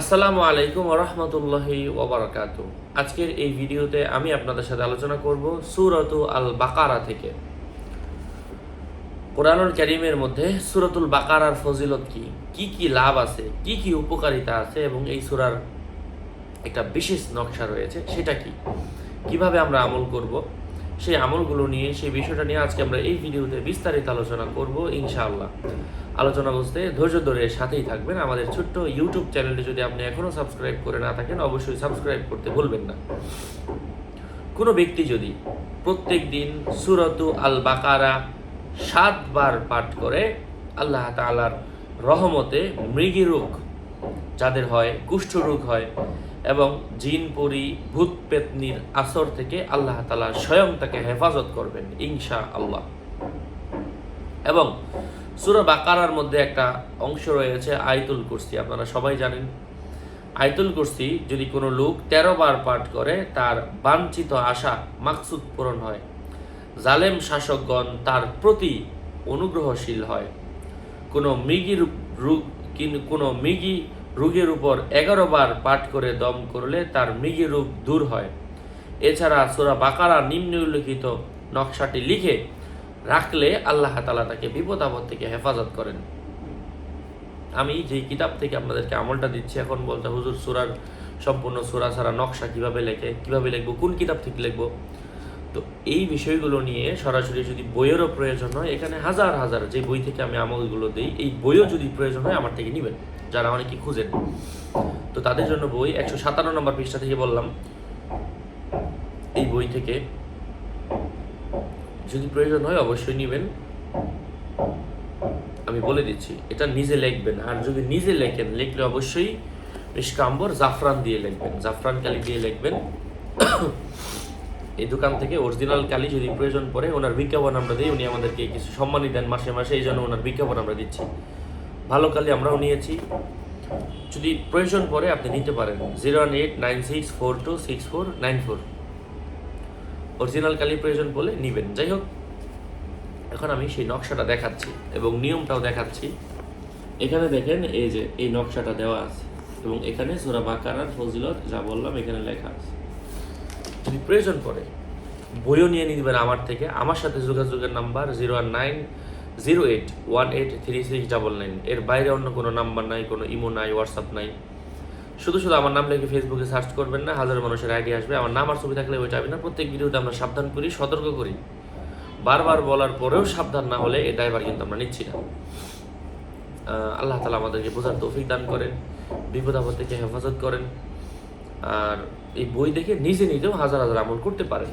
আসসালামু আলাইকুম রহমতুল্লাহি ওবরাকাত আজকের এই ভিডিওতে আমি আপনাদের সাথে আলোচনা করব সুরত আল বাকারা থেকে। কোরআনুল করিমের মধ্যে সুরতুল বাকারার ফজিলত কি? কি কি লাভ আছে? কি কি উপকারিতা আছে? এবং এই সুরার একটা বিশেষ নকশা রয়েছে, সেটা কি? কীভাবে আমরা আমল করব? সেই আমলগুলো নিয়ে, সেই বিষয়টা নিয়ে আজকে আমরা এই ভিডিওতে বিস্তারিত আলোচনা করব, ইনশাআল্লাহ। আলোচনা বুঝতে ধৈর্য ধরে সাথেই থাকবেন। আমাদের ছোট্ট ইউটিউব চ্যানেলটি যদি আপনি এখনও সাবস্ক্রাইব করে না থাকেন, অবশ্যই সাবস্ক্রাইব করতে ভুলবেন না। কোনো ব্যক্তি যদি প্রত্যেক দিন সুরতু আল বাকারা সাতবার পাঠ করে, আল্লাহ তাআলার রহমতে মৃগী রোগ যাদের হয় কুষ্ঠ রোগ হয় এবং জিন, পরি, ভূত, পেতনির আসর থেকে আল্লাহ তাআলা স্বয়ং তাকে হেফাজত করবেন ইনশা আল্লাহ এবং সুরা বাকারার মধ্যে একটা অংশ রয়েছে, আয়তুল কুরসি। আপনারা সবাই জানেন, আয়তুল কুরসি যদি কোনো লোক তেরো বার পাঠ করে, তার বাঞ্ছিত আশা, মাকসুদ পূরণ হয়। জালেম শাসকগণ তার প্রতি অনুগ্রহশীল হয়। কোনো মৃগী রোগ কিন- কোনো মৃগী রোগের উপর এগারো বার পাঠ করে দম করলে তার মৃগী রোগ দূর হয়। এছাড়া সুরা বাকারা নিম্ন উল্লেখিত নকশাটি লিখে রাখলে আল্লাহ তালা তাকে বিপদ আপদ থেকে হেফাজত করেন। আমি যে কিতাব থেকে আপনাদেরকে আমলটা দিচ্ছি, এখন বলতে হুজুর সুরার সম্পূর্ণ সুরা সারা নকশা কীভাবে লেখে, কীভাবে লিখব, কোন কিতাব থেকে লিখব তো এই বিষয়গুলো নিয়ে সরাসরি যদি বইয়েরও প্রয়োজন হয়, এখানে হাজার হাজার যে বই থেকে আমি আমলগুলো দিই, এই বইও যদি প্রয়োজন হয় আমার থেকে নেবেন, যারা অনেকে খুঁজেন। তো তাদের জন্য বই একশো সাতান্ন নম্বর পৃষ্ঠা থেকে বললাম। এই বই থেকে যদি প্রয়োজন হয় অবশ্যই নেবেন। আমি বলে দিচ্ছি, এটা নিজে লিখবেন, আর যদি নিজে লেখেন, লিখলে অবশ্যই নিষ্কাম্বর জাফরান দিয়ে লিখবেন, জাফরান কালি দিয়ে লিখবেন। এই দোকান থেকে অরিজিনাল কালি যদি প্রয়োজন পড়ে, ওনার বিজ্ঞাপন আমরা দিই। উনি আমাদেরকে কিছু সম্মানই দেন মাসে মাসে, এই জন্য ওনার বিজ্ঞাপন আমরা দিচ্ছি। ভালো কালি আমরাও নিয়েছি। যদি প্রয়োজন পড়ে, আপনি নিতে পারেন। Zero one eight nine six four two six four nine four. Original কালি প্রয়োজন পড়লে নিবেন। যাই হোক, এখন আমি সেই নকশাটা দেখাচ্ছি এবং নিয়মটাও দেখাচ্ছি। এখানে দেখেন, এই যে এই নকশাটা দেওয়া আছে এবং এখানে সোরা বাকারার ফজিলত যা বললাম, এখানে লেখা আছে। যদি প্রয়োজন পড়ে বইও নিয়ে নিবেন আমার থেকে। আমার সাথে যোগাযোগের number zero one nine zero eight one eight three six double nine. এর বাইরে অন্য কোনো নাম্বার নাই, কোনো ইমো নাই, হোয়াটসঅ্যাপ নাই। শুধু শুধু আমার নাম লিখে ফেসবুকে সার্চ করবেন না, হাজার মানুষের আইডি আসবে। আমার নাম আর ছবি থাকলে ওইটা হবে না, প্রত্যেক ভিডিওতে আমরা সাবধান করি, সতর্ক করি। বারবার বলার পরেও সাবধান না হলে এটা এবার কিন্তু আমরা নিচ্ছি না। আল্লাহ তালা আমাদেরকে বোঝার তৌফিক দান করেন, বিপদ আপদ থেকে হেফাজত করেন। আর এই বই দেখে নিজে নিজেও হাজার হাজার আমল করতে পারেন।